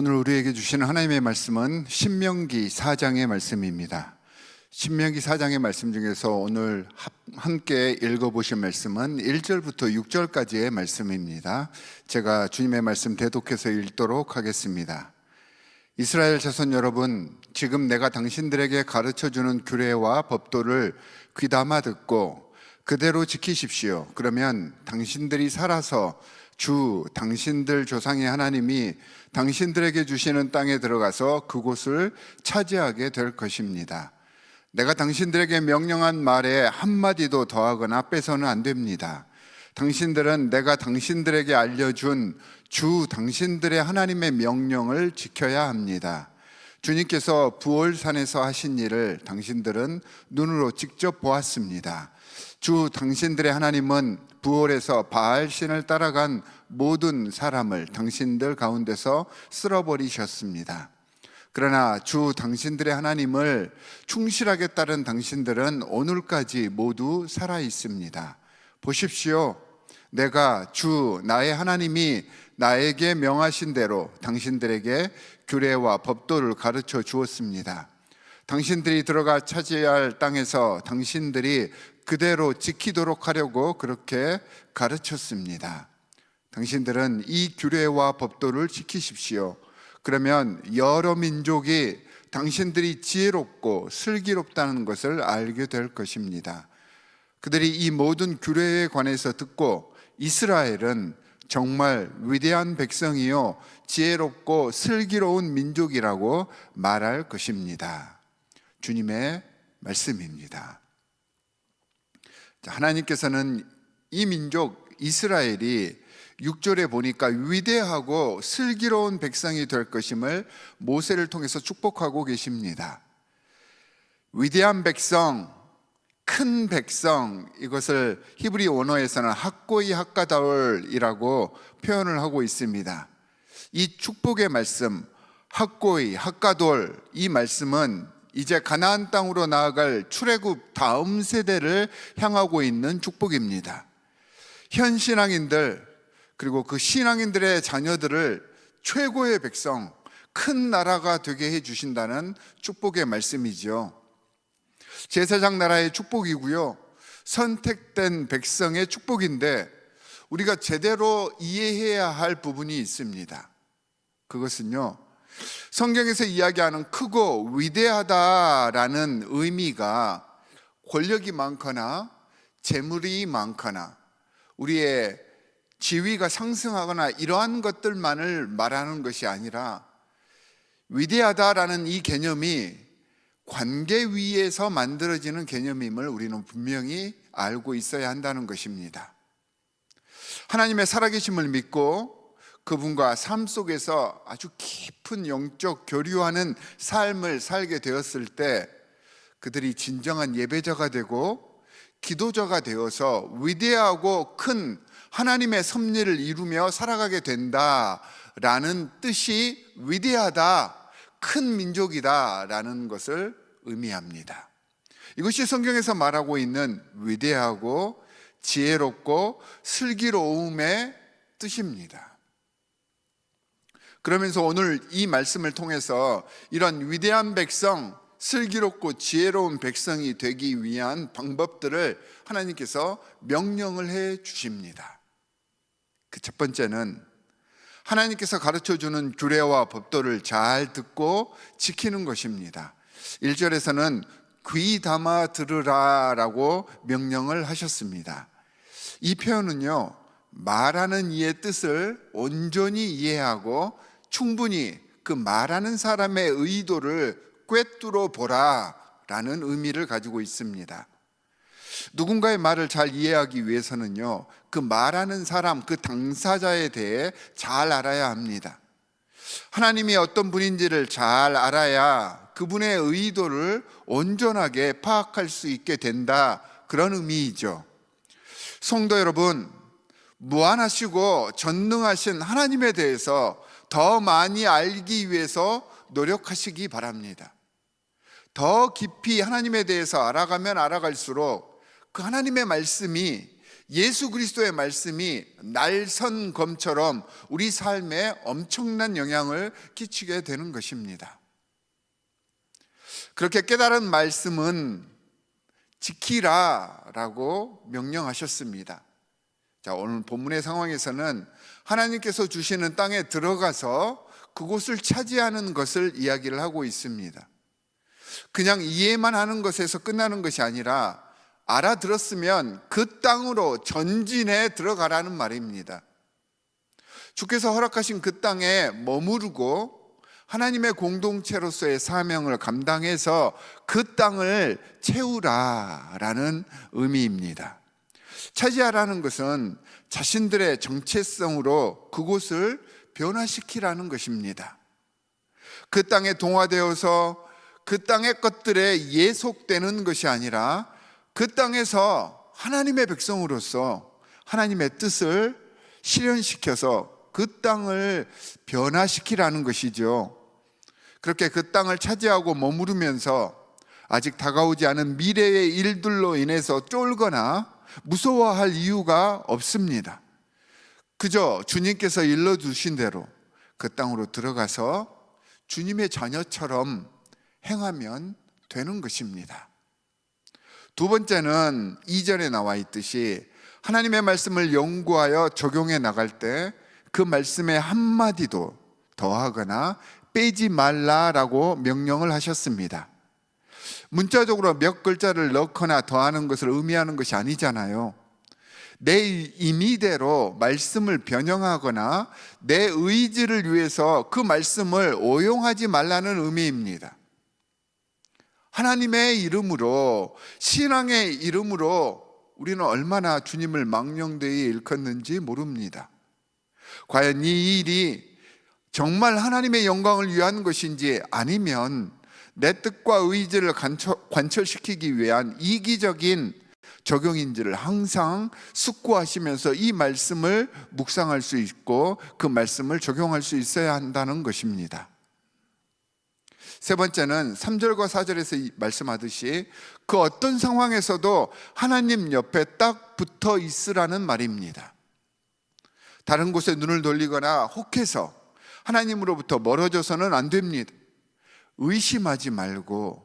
오늘 우리에게 주시는 하나님의 말씀은 신명기 4장의 말씀입니다. 신명기 4장의 말씀 중에서 오늘 합- 함께 읽어보신 말씀은 1절부터 6절까지의 말씀입니다. 제가 주님의 말씀 대독해서 읽도록 하겠습니다. 이스라엘 자손 여러분, 지금 내가 당신들에게 가르쳐 주는 규례와 법도를 귀담아 듣고 그대로 지키십시오. 그러면 당신들이 살아서 주 당신들 조상의 하나님이 당신들에게 주시는 땅에 들어가서 그곳을 차지하게 될 것입니다. 내가 당신들에게 명령한 말에 한마디도 더하거나 빼서는 안 됩니다. 당신들은 내가 당신들에게 알려준 주 당신들의 하나님의 명령을 지켜야 합니다. 주님께서 부월산에서 하신 일을 당신들은 눈으로 직접 보았습니다. 주 당신들의 하나님은 부월에서 바알신을 따라간 모든 사람을 당신들 가운데서 쓸어버리셨습니다. 그러나 주 당신들의 하나님을 충실하게 따른 당신들은 오늘까지 모두 살아 있습니다. 보십시오. 내가 주 나의 하나님이 나에게 명하신 대로 당신들에게 규례와 법도를 가르쳐 주었습니다. 당신들이 들어가 차지해야 할 땅에서 당신들이 그대로 지키도록 하려고 그렇게 가르쳤습니다. 당신들은 이 규례와 법도를 지키십시오. 그러면 여러 민족이 당신들이 지혜롭고 슬기롭다는 것을 알게 될 것입니다. 그들이 이 모든 규례에 관해서 듣고 이스라엘은 정말 위대한 백성이요 지혜롭고 슬기로운 민족이라고 말할 것입니다. 주님의 말씀입니다. 자, 하나님께서는 이 민족 이스라엘이 6절에 보니까 위대하고 슬기로운 백성이 될 것임을 모세를 통해서 축복하고 계십니다. 위대한 백성, 큰 백성 이것을 히브리 원어에서는 학고이 학가다올이라고 표현을 하고 있습니다. 이 축복의 말씀 학고이 학가돌 이 말씀은 이제 가나안 땅으로 나아갈 출애굽 다음 세대를 향하고 있는 축복입니다. 현 신앙인들 그리고 그 신앙인들의 자녀들을 최고의 백성 큰 나라가 되게 해 주신다는 축복의 말씀이죠. 제사장 나라의 축복이고요. 선택된 백성의 축복인데 우리가 제대로 이해해야 할 부분이 있습니다. 그것은요. 성경에서 이야기하는 크고 위대하다라는 의미가 권력이 많거나 재물이 많거나 우리의 지위가 상승하거나 이러한 것들만을 말하는 것이 아니라 위대하다라는 이 개념이 관계 위에서 만들어지는 개념임을 우리는 분명히 알고 있어야 한다는 것입니다. 하나님의 살아계심을 믿고 그분과 삶 속에서 아주 깊은 영적 교류하는 삶을 살게 되었을 때 그들이 진정한 예배자가 되고 기도자가 되어서 위대하고 큰 하나님의 섭리를 이루며 살아가게 된다라는 뜻이 위대하다, 큰 민족이다라는 것을 의미합니다. 이것이 성경에서 말하고 있는 위대하고 지혜롭고 슬기로움의 뜻입니다. 그러면서 오늘 이 말씀을 통해서 이런 위대한 백성, 슬기롭고 지혜로운 백성이 되기 위한 방법들을 하나님께서 명령을 해 주십니다. 그 첫 번째는 하나님께서 가르쳐 주는 규례와 법도를 잘 듣고 지키는 것입니다. 1절에서는 귀 담아 들으라라고 명령을 하셨습니다. 이 표현은요, 말하는 이의 뜻을 온전히 이해하고 충분히 그 말하는 사람의 의도를 꿰뚫어 보라라는 의미를 가지고 있습니다. 누군가의 말을 잘 이해하기 위해서는요, 그 말하는 사람, 그 당사자에 대해 잘 알아야 합니다. 하나님이 어떤 분인지를 잘 알아야 그분의 의도를 온전하게 파악할 수 있게 된다. 그런 의미이죠. 성도 여러분, 무한하시고 전능하신 하나님에 대해서 더 많이 알기 위해서 노력하시기 바랍니다. 더 깊이 하나님에 대해서 알아가면 알아갈수록 그 하나님의 말씀이 예수 그리스도의 말씀이 날선 검처럼 우리 삶에 엄청난 영향을 끼치게 되는 것입니다. 그렇게 깨달은 말씀은 지키라라고 명령하셨습니다. 자, 오늘 본문의 상황에서는 하나님께서 주시는 땅에 들어가서 그곳을 차지하는 것을 이야기를 하고 있습니다. 그냥 이해만 하는 것에서 끝나는 것이 아니라 알아들었으면 그 땅으로 전진해 들어가라는 말입니다. 주께서 허락하신 그 땅에 머무르고 하나님의 공동체로서의 사명을 감당해서 그 땅을 채우라라는 의미입니다. 차지하라는 것은 자신들의 정체성으로 그곳을 변화시키라는 것입니다. 그 땅에 동화되어서 그 땅의 것들에 예속되는 것이 아니라 그 땅에서 하나님의 백성으로서 하나님의 뜻을 실현시켜서 그 땅을 변화시키라는 것이죠. 그렇게 그 땅을 차지하고 머무르면서 아직 다가오지 않은 미래의 일들로 인해서 쫄거나 무서워할 이유가 없습니다. 그저 주님께서 일러주신 대로 그 땅으로 들어가서 주님의 자녀처럼 행하면 되는 것입니다. 두 번째는 이전에 나와 있듯이 하나님의 말씀을 연구하여 적용해 나갈 때 그 말씀에 한마디도 더하거나 빼지 말라라고 명령을 하셨습니다. 문자적으로 몇 글자를 넣거나 더하는 것을 의미하는 것이 아니잖아요. 내 임의대로 말씀을 변형하거나 내 의지를 위해서 그 말씀을 오용하지 말라는 의미입니다. 하나님의 이름으로, 신앙의 이름으로 우리는 얼마나 주님을 망령되이 일컫는지 모릅니다. 과연 이 일이 정말 하나님의 영광을 위한 것인지 아니면 내 뜻과 의지를 관철시키기 위한 이기적인 적용인지를 항상 숙고하시면서 이 말씀을 묵상할 수 있고 그 말씀을 적용할 수 있어야 한다는 것입니다. 세 번째는 3절과 4절에서 말씀하듯이 그 어떤 상황에서도 하나님 옆에 딱 붙어 있으라는 말입니다. 다른 곳에 눈을 돌리거나 혹해서 하나님으로부터 멀어져서는 안 됩니다. 의심하지 말고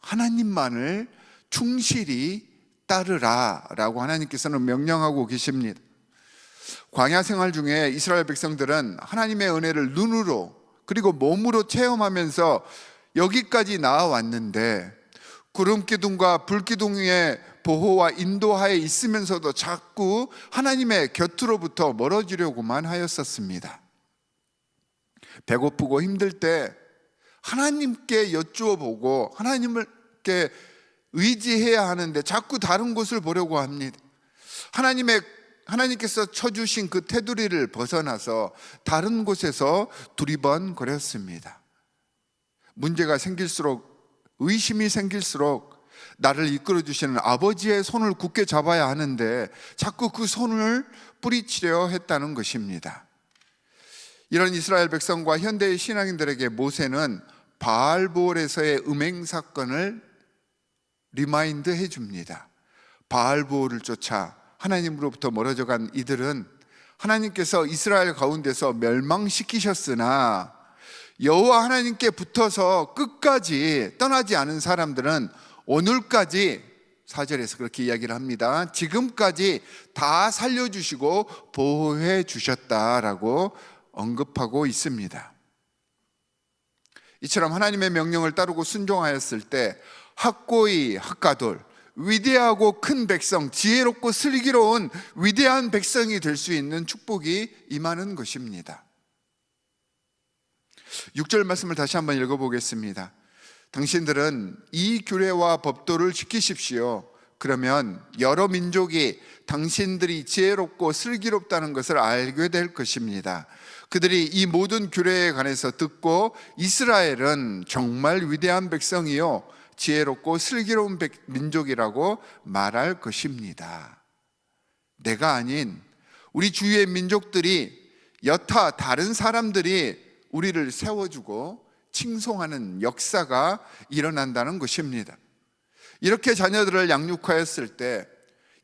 하나님만을 충실히 따르라 라고 하나님께서는 명령하고 계십니다. 광야 생활 중에 이스라엘 백성들은 하나님의 은혜를 눈으로 그리고 몸으로 체험하면서 여기까지 나아왔는데 구름 기둥과 불 기둥의 보호와 인도하에 있으면서도 자꾸 하나님의 곁으로부터 멀어지려고만 하였었습니다. 배고프고 힘들 때 하나님께 여쭈어 보고 하나님께 의지해야 하는데 자꾸 다른 곳을 보려고 합니다. 하나님의 하나님께서 쳐주신 그 테두리를 벗어나서 다른 곳에서 두리번거렸습니다. 문제가 생길수록 의심이 생길수록 나를 이끌어 주시는 아버지의 손을 굳게 잡아야 하는데 자꾸 그 손을 뿌리치려 했다는 것입니다. 이런 이스라엘 백성과 현대의 신앙인들에게 모세는 바알볼에서의 음행 사건을 리마인드 해 줍니다. 바알볼을 쫓아 하나님으로부터 멀어져 간 이들은 하나님께서 이스라엘 가운데서 멸망시키셨으나 여호와 하나님께 붙어서 끝까지 떠나지 않은 사람들은 오늘까지 사절에서 그렇게 이야기를 합니다. 지금까지 다 살려주시고 보호해 주셨다라고 언급하고 있습니다. 이처럼 하나님의 명령을 따르고 순종하였을 때 학고이 학가돌 위대하고 큰 백성, 지혜롭고 슬기로운 위대한 백성이 될 수 있는 축복이 임하는 것입니다. 6절 말씀을 다시 한번 읽어보겠습니다. 당신들은 이 규례와 법도를 지키십시오. 그러면 여러 민족이 당신들이 지혜롭고 슬기롭다는 것을 알게 될 것입니다. 그들이 이 모든 규례에 관해서 듣고 이스라엘은 정말 위대한 백성이요. 지혜롭고 슬기로운 민족이라고 말할 것입니다. 내가 아닌 우리 주위의 민족들이 여타 다른 사람들이 우리를 세워주고 칭송하는 역사가 일어난다는 것입니다. 이렇게 자녀들을 양육하였을 때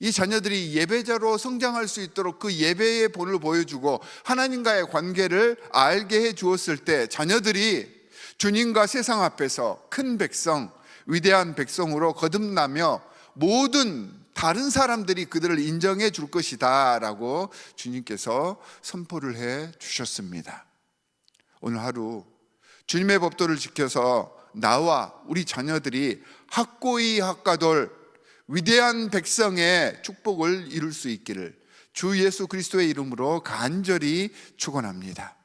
이 자녀들이 예배자로 성장할 수 있도록 그 예배의 본을 보여주고 하나님과의 관계를 알게 해 주었을 때 자녀들이 주님과 세상 앞에서 큰 백성, 위대한 백성으로 거듭나며 모든 다른 사람들이 그들을 인정해 줄 것이다 라고 주님께서 선포를 해 주셨습니다. 오늘 하루 주님의 법도를 지켜서 나와 우리 자녀들이 학고이 학가돌 위대한 백성의 축복을 이룰 수 있기를 주 예수 그리스도의 이름으로 간절히 축원합니다.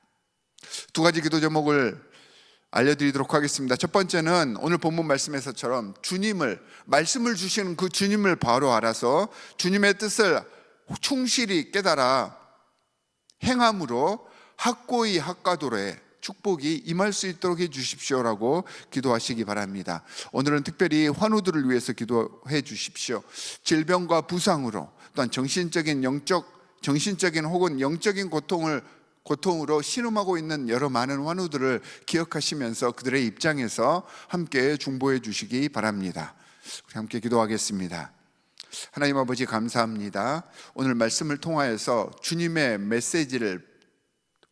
두 가지 기도 제목을 알려드리도록 하겠습니다. 첫 번째는 오늘 본문 말씀에서처럼 주님을 말씀을 주시는 그 주님을 바로 알아서 주님의 뜻을 충실히 깨달아 행함으로 학고이 학가도래 축복이 임할 수 있도록 해 주십시오라고 기도하시기 바랍니다. 오늘은 특별히 환우들을 위해서 기도해 주십시오. 질병과 부상으로 또한 정신적인 영적 정신적인 혹은 영적인 고통을 고통으로 신음하고 있는 여러 많은 환우들을 기억하시면서 그들의 입장에서 함께 중보해 주시기 바랍니다. 우리 함께 기도하겠습니다. 하나님 아버지 감사합니다. 오늘 말씀을 통하여서 주님의 메시지를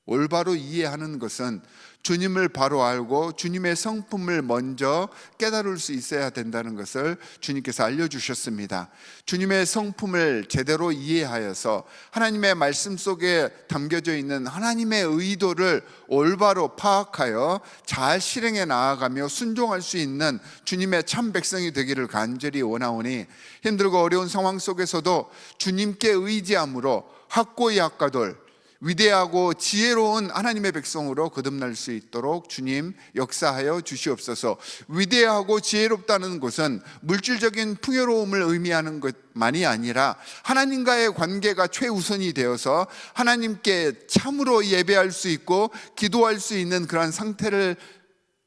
올바로 이해하는 것은 주님을 바로 알고 주님의 성품을 먼저 깨달을 수 있어야 된다는 것을 주님께서 알려주셨습니다. 주님의 성품을 제대로 이해하여서 하나님의 말씀 속에 담겨져 있는 하나님의 의도를 올바로 파악하여 잘 실행해 나아가며 순종할 수 있는 주님의 참 백성이 되기를 간절히 원하오니 힘들고 어려운 상황 속에서도 주님께 의지함으로 학고의 학가돌 위대하고 지혜로운 하나님의 백성으로 거듭날 수 있도록 주님 역사하여 주시옵소서. 위대하고 지혜롭다는 것은 물질적인 풍요로움을 의미하는 것만이 아니라 하나님과의 관계가 최우선이 되어서 하나님께 참으로 예배할 수 있고 기도할 수 있는 그러한 상태를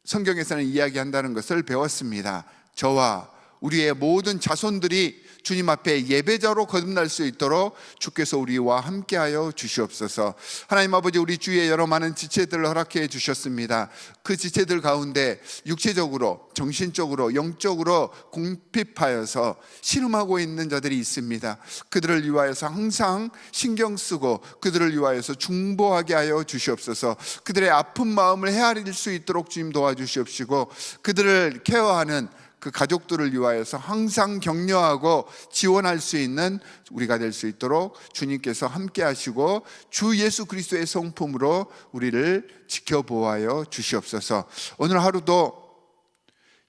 성경에서는 이야기한다는 것을 배웠습니다. 저와 우리의 모든 자손들이 주님 앞에 예배자로 거듭날 수 있도록 주께서 우리와 함께하여 주시옵소서. 하나님 아버지 우리 주위에 여러 많은 지체들을 허락해 주셨습니다. 그 지체들 가운데 육체적으로, 정신적으로, 영적으로 궁핍하여서 신음하고 있는 자들이 있습니다. 그들을 위하여서 항상 신경 쓰고 그들을 위하여서 중보하게 하여 주시옵소서. 그들의 아픈 마음을 헤아릴 수 있도록 주님 도와주시옵시고 그들을 케어하는 그 가족들을 위하여서 항상 격려하고 지원할 수 있는 우리가 될 수 있도록 주님께서 함께 하시고 주 예수 그리스도의 성품으로 우리를 지켜보아여 주시옵소서. 오늘 하루도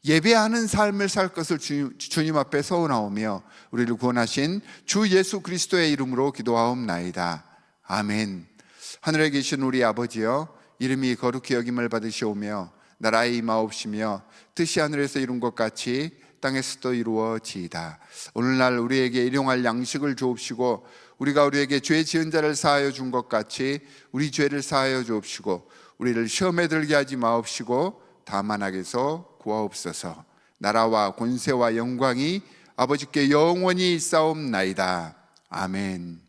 예배하는 삶을 살 것을 주, 주님 앞에 서원하오며 우리를 구원하신 주 예수 그리스도의 이름으로 기도하옵나이다. 아멘. 하늘에 계신 우리 아버지여 이름이 거룩히 여김을 받으시오며 나라의 임하옵시며 뜻이 하늘에서 이룬 것 같이 땅에서도 이루어지이다. 오늘날 우리에게 일용할 양식을 주옵시고 우리가 우리에게 죄 지은 자를 사하여 준 것 같이 우리 죄를 사하여 주옵시고 우리를 시험에 들게 하지 마옵시고 다만 악에서 구하옵소서. 나라와 권세와 영광이 아버지께 영원히 있사옵나이다. 아멘.